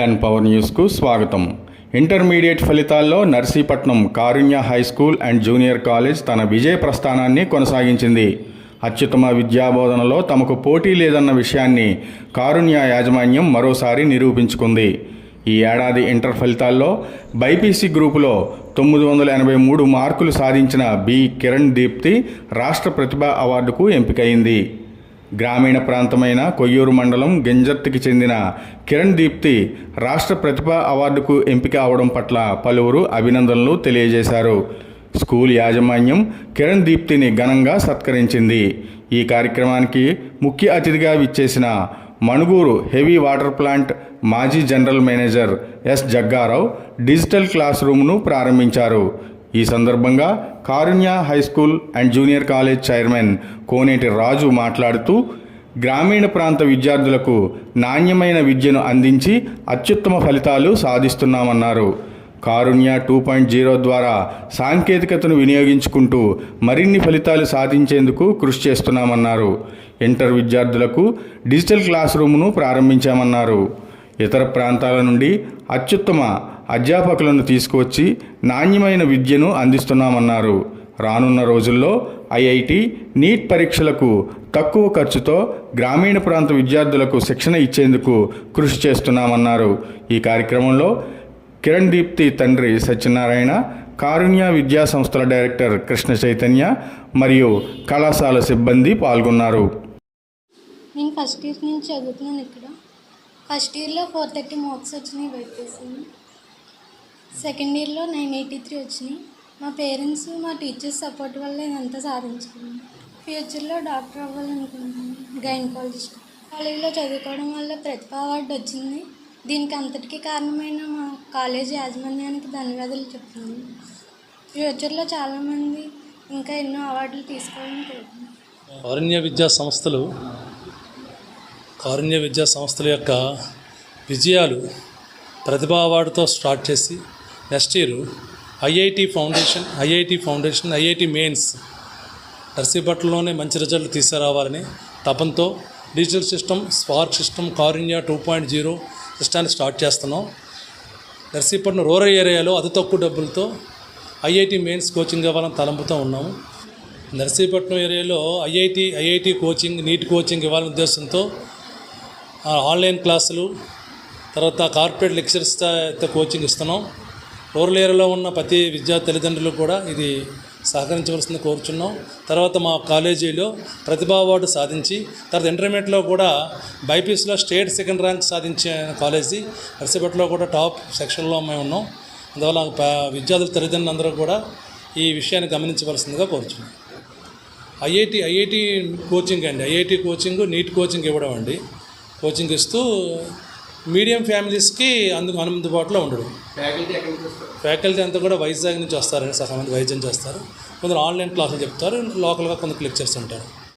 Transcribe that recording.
Pen power న్యూస్కు స్వాగతం. Intermediate ఫలితాల్లో Narsipatnam Karunya high school and junior college తన విజయ ప్రస్థానాన్ని కొనసాగించింది. అత్యుత్తమ విద్యాబోధనలో తమకు పోటీ లేదన్న విషయాన్ని కారుణ్య యాజమాన్యం మరోసారి నిరూపించుకుంది. ఈ ఏడాది ఇంటర్ ఫలితాల్లో బైపీసీ గ్రూపులో తొమ్మిది వందల ఎనభై మూడు మార్కులు సాధించిన బి. కిరణ్ దీప్తి రాష్ట్ర ప్రతిభ అవార్డుకు ఎంపికైంది. గ్రామీణ ప్రాంతమైన కొయ్యూరు మండలం గెంజర్తికి చెందిన కిరణ్ దీప్తి రాష్ట్ర ప్రతిభ అవార్డుకు ఎంపిక అవడం పట్ల పలువురు అభినందనలు తెలియజేశారు. స్కూల్ యాజమాన్యం కిరణ్ దీప్తిని ఘనంగా సత్కరించింది. ఈ కార్యక్రమానికి ముఖ్య అతిథిగా విచ్చేసిన మణుగూరు హెవీ వాటర్ ప్లాంట్ మాజీ general manager S Jaggarao digital class రూమ్ను ప్రారంభించారు. ఈ సందర్భంగా Karunya high school and junior college chairman Koneti Raju మాట్లాడుతూ గ్రామీణ ప్రాంత విద్యార్థులకు నాణ్యమైన విద్యను అందించి అత్యుత్తమ ఫలితాలు సాధిస్తున్నామన్నారు. కారుణ్య టూ పాయింట్ జీరో ద్వారా సాంకేతికతను వినియోగించుకుంటూ మరిన్ని ఫలితాలు సాధించేందుకు కృషి చేస్తున్నామన్నారు. ఇంటర్ విద్యార్థులకు డిజిటల్ క్లాస్ రూమ్ను ప్రారంభించామన్నారు. ఇతర ప్రాంతాల నుండి అత్యుత్తమ అధ్యాపకులను తీసుకువచ్చి నాణ్యమైన విద్యను అందిస్తున్నామన్నారు. రానున్న రోజుల్లో ఐఐటి నీట్ పరీక్షలకు తక్కువ ఖర్చుతో గ్రామీణ ప్రాంత విద్యార్థులకు శిక్షణ ఇచ్చేందుకు కృషి చేస్తున్నామన్నారు. ఈ కార్యక్రమంలో కిరణ్ దీప్తి తండ్రి సత్యనారాయణ కారుణ్య విద్యా సంస్థల డైరెక్టర్ కృష్ణ చైతన్య మరియు కళాశాల సిబ్బంది పాల్గొన్నారు. నేను ఫస్ట్ ఇయర్ నుంచి చదువుతున్నాను ఇక్కడ. ఫస్ట్ ఇయర్లో ఫోర్ థర్టీ మార్క్స్ వచ్చినాయి బైపీసీ. సెకండ్ ఇయర్లో నైన్ ఎయిటీ త్రీ వచ్చినాయి. మా పేరెంట్స్ మా టీచర్స్ సపోర్ట్ వల్ల ఇదంతా సాధించుకున్నాను ఫ్యూచర్లో డాక్టర్ అవ్వాలనుకుంటున్నాను గైనకాలజిస్ట్. కాలేజీలో చదువుకోవడం వల్ల ప్రతిభ అవార్డు వచ్చింది. దీనికి అంతటికీ కారణమైన మా కాలేజీ యాజమాన్యానికి ధన్యవాదాలు చెప్తున్నాను. ఫ్యూచర్లో చాలామంది ఇంకా ఎన్నో అవార్డులు తీసుకోవాలని కోరుతున్నాను కారుణ్య విద్యా సంస్థలు కారుణ్య విద్యా సంస్థల యొక్క విజయాలు ప్రతిభా అవార్డుతో స్టార్ట్ చేసి next year IIT foundation IIT foundation IIT mains నర్సీపట్నంలోనే మంచి రిజల్ట్ తీసుకురావాలని తపంతో digital system spark system Karunya two point zero సిస్టాన్ని start చేస్తున్నాం. నర్సీపట్నం రూరల్ ఏరియాలో అతి తక్కువ డబ్బులతో ఐఐటి మెయిన్స్ కోచింగ్ ఇవ్వాలని తలంపుతో ఉన్నాము నర్సీపట్నం ఏరియాలో IIT IIT coaching NEET coaching ఇవ్వాలనే ఉద్దేశంతో ఆన్లైన్ క్లాసులు తర్వాత కార్పొరేట్ లెక్చర్స్ కోచింగ్ ఇస్తున్నాం. రూరల్ ఏరియాలో ఉన్న ప్రతి విద్యార్థి తల్లిదండ్రులు కూడా ఇది సహకరించవలసింది కోరుచున్నాం. తర్వాత మా కాలేజీలో ప్రతిభా అవార్డు సాధించి తర్వాత ఇంటర్మీడియట్లో కూడా బైపీసీలో స్టేట్ సెకండ్ ర్యాంక్ సాధించే కాలేజీ నర్సీపట్నంలో కూడా టాప్ సెక్షన్లో మేము ఉన్నాం. అందువల్ల విద్యార్థుల తల్లిదండ్రులు అందరూ కూడా ఈ విషయాన్ని గమనించవలసిందిగా కోరుచున్నాం. ఐఐటి ఐఐటి కోచింగ్ అండి. ఐఐటి కోచింగ్ నీట్ కోచింగ్ ఇవ్వడం అండి. కోచింగ్ ఇస్తూ మీడియం ఫ్యామిలీస్కి అందుకు అందుబాటులో ఉండడం. ఫ్యాకల్టీ అంతా కూడా వైజాగ్ నుంచి వస్తారండి సగం మంది వైద్యం చేస్తారు. కొందరు ఆన్లైన్ క్లాసులు చెప్తారు లోకల్గా కొందరు లెక్చర్స్ ఉంటారు